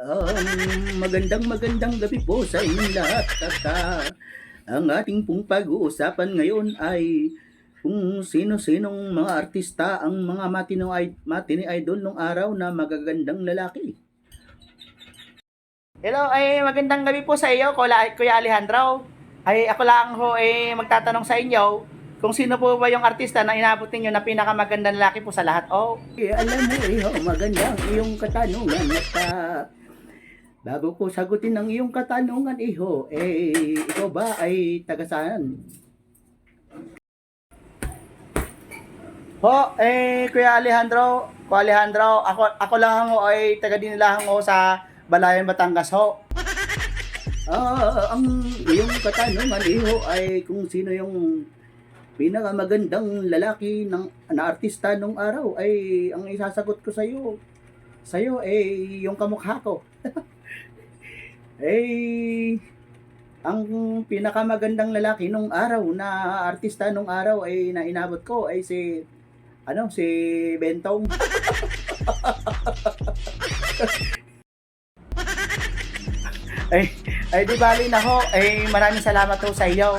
Um, magandang magandang gabi po sa inyong lahat at ah, ang ating pong pag-uusapan ngayon ay kung sino-sinong mga artista ang mga matino ay matini idol nung araw na magagandang lalaki. Hello, ay magandang gabi po sa iyo, Kuya, Kuya Alejandro. Ay ako lang ho ay magtatanong sa inyo kung sino po ba yung artista na inabot ninyo na pinakamagandang lalaki po sa lahat. Oh, eh, alam mo eh, oh, magandang iyong katanungan at ah, Bago ko sagutin ang iyong katanungan, iho, eh, ikaw ba ay taga saan? Ho, eh, Kuya Alejandro, Kuya Alejandro, ako, ako lang ho ay taga dinilahan ho sa Balayan, Batangas ho. Ah, ang iyong katanungan, iho, ay kung sino yung pinakamagandang lalaki ng na artista nung araw ay ang isasagot ko sa iyo. Sa iyo eh yung kamukha ko. Eh, ang pinakamagandang lalaki nung araw na artista nung araw ay na inabot ko ay si ano si Bentong. ay ay di bali na ho. Ay maraming salamat ho sa iyo.